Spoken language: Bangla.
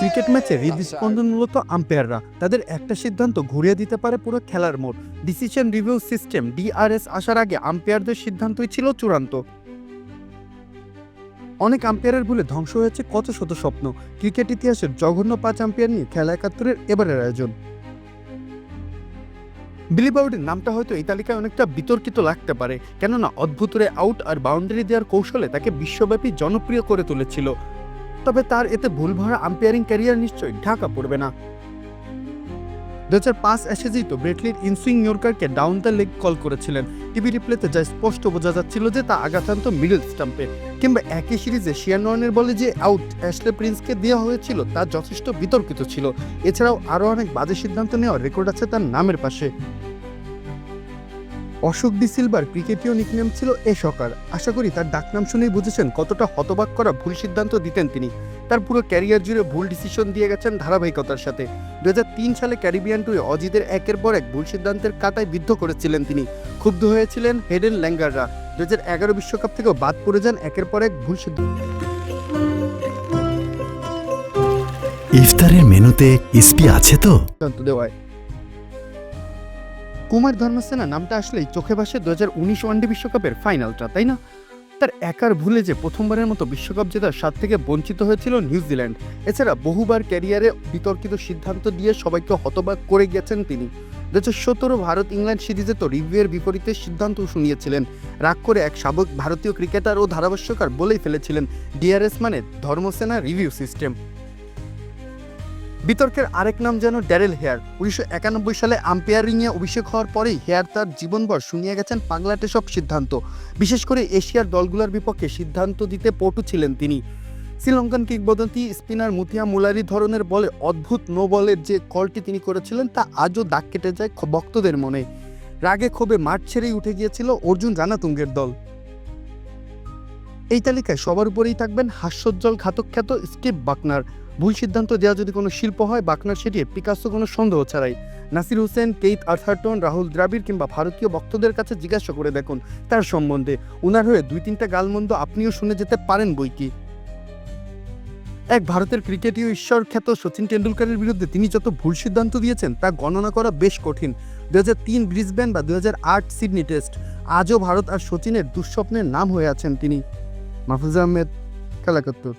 ক্রিকেট ম্যাচে হৃদস্পন্দন মূলত আম্পায়াররা। তাদের একটা সিদ্ধান্ত, ঘুরিয়ে দিতে পারে পুরো খেলার মোড়। ডিসিশন রিভিউ সিস্টেম, ডিআরএস আসার আগে আম্পায়ারদের সিদ্ধান্তই ছিল চূড়ান্ত। অনেক আম্পায়ারের ভুলে ধ্বংস হয়েছে কত শত স্বপ্ন। ক্রিকেট ইতিহাসের জঘন্য পাঁচ আম্পায়ার নিয়ে খেলা একাত্তরের এবারের আয়োজন। বিলি বাউডের নামটা হয়তো এই তালিকায় অনেকটা বিতর্কিত লাগতে পারে। কেননা, অদ্ভুতরে আউট আর বাউন্ডারি দেওয়ার কৌশলে তাকে বিশ্বব্যাপী জনপ্রিয় করে তুলেছিল। তবে তার এতে ভুল ভরা আম্পায়ারিং ক্যারিয়ার নিশ্চয়ই ঢাকা পড়বে না। দু হাজার পাঁচ অ্যাশেজেই তো ব্রেটলির ইনসুইং ইয়র্কারকে ডাউন দ্য লেগ কল করেছিলেন। টিভি রিপ্লেতে যা স্পষ্ট বোঝা যাচ্ছিল যে তা আঘাতান্ত মিডল স্টাম্পে কিংবা একই সিরিজে শিয়ান নয়নের বলে যে আউট অ্যাশলে প্রিন্সকে দেওয়া হয়েছিল, তা যথেষ্ট বিতর্কিত ছিল। এছাড়াও আরও অনেক বাজে সিদ্ধান্ত নেওয়ার রেকর্ড আছে তার নামের পাশে। অশোক ডি সিলভার ক্রিকেটীয় নিকনেম ছিল এ সকার। আশা করি তার ডাকনাম শুনেই বুঝেছেন কতটা হতবাক করা ভুল সিদ্ধান্ত দিতেন তিনি। তার পুরো ক্যারিয়ার জুড়ে ভুল ডিসিশন দিয়ে গেছেন ধারাবাহিকতার সাথে। দুহাজার তিন সালে ক্যারিবিয়ান টুয়ে অজিদের একের পর এক ভুল সিদ্ধান্তের কাটায় বিদ্ধ করেছিলেন তিনি। ক্ষুব্ধ হয়েছিলেন হেডেন ল্যাঙ্গাররা। দু এগারো বিশ্বকাপ থেকেও বাদ পড়ে যান একের পর এক ভুল সিদ্ধান্ত। ইফতারের মেনুতে ইসপি আছে তো? দেওয়ায়। কুমার ধর্মসেনা নামটা আসলেই চোখে ভাসে দু হাজার উনিশ ওয়ানডে বিশ্বকাপের ফাইনালটা, তাই না? তার একার ভুলে যে প্রথমবারের মতো বিশ্বকাপ জেতার স্বাদ থেকে বঞ্চিত হয়েছিল নিউজিল্যান্ড। এছাড়া বহুবার ক্যারিয়ারে বিতর্কিত সিদ্ধান্ত দিয়ে সবাইকে হতবাক করে গেছেন তিনি। দু হাজার সতেরো ভারত ইংল্যান্ড সিরিজে তো রিভিউয়ের বিপরীতে সিদ্ধান্ত শুনিয়েছিলেন। রাগ করে এক সাবেক ভারতীয় ক্রিকেটার ও ধারাভাষ্যকার বলেই ফেলেছিলেন ডিআরএস মানে ধর্মসেনা রিভিউ সিস্টেম। বিতর্কের আরেক নাম যেন ড্যারেল হেয়ার। উনিশশো একানব্বই সালে আম্পায়ারিংয়ে অভিষেক হওয়ার পরেই হেয়ার তার জীবনভর শুনিয়ে গেছেন পাগলাটে সব সিদ্ধান্ত। বিশেষ করে এশিয়ার দলগুলোর বিপক্ষে সিদ্ধান্ত দিতে পটু ছিলেন তিনি। শ্রীলঙ্কান কিংবদন্তি স্পিনার মুথিয়া মুলারি ধরনের বলে অদ্ভুত নো বলের যে কলটি তিনি করেছিলেন তা আজও দাগ কেটে যায় ভক্তদের মনে। রাগে ক্ষোভে মাঠ ছেড়েই উঠে গিয়েছিল অর্জুন রানাতুঙ্গের দল। এই তালিকায় সবার উপরেই থাকবেন হাস্যোজ্জ্বল ঘাতকখ্যাত স্টিভ বাকনার। ভুল সিদ্ধান্ত দেওয়া যদি কোনো শিল্প হয়, বাকনার সেটি পিকাসো কোনো সন্দেহ ছাড়াই। নাসির হোসেন কেইত আর্থারটন, রাহুল দ্রাবিড় কিংবা ভারতীয় ভক্তদের কাছে জিজ্ঞাসা করে দেখুন তার সম্বন্ধে। উনার হয়ে দুই তিনটা গালমন্দ আপনিও শুনে যেতে পারেন বই কি? এক ভারতের ক্রিকেটীয় ঈশ্বর খ্যাত সচিন টেন্ডুলকারের বিরুদ্ধে তিনি যত ভুল সিদ্ধান্ত দিয়েছেন, তা গণনা করা বেশ কঠিন। দু হাজার তিন ব্রিসবেন বা দু হাজার আট সিডনি টেস্ট, আজও ভারত আর সচিনের দুঃস্বপ্নের নাম হয়ে আছেন তিনি। মাহফুজ আহমেদ খেলাকত্তর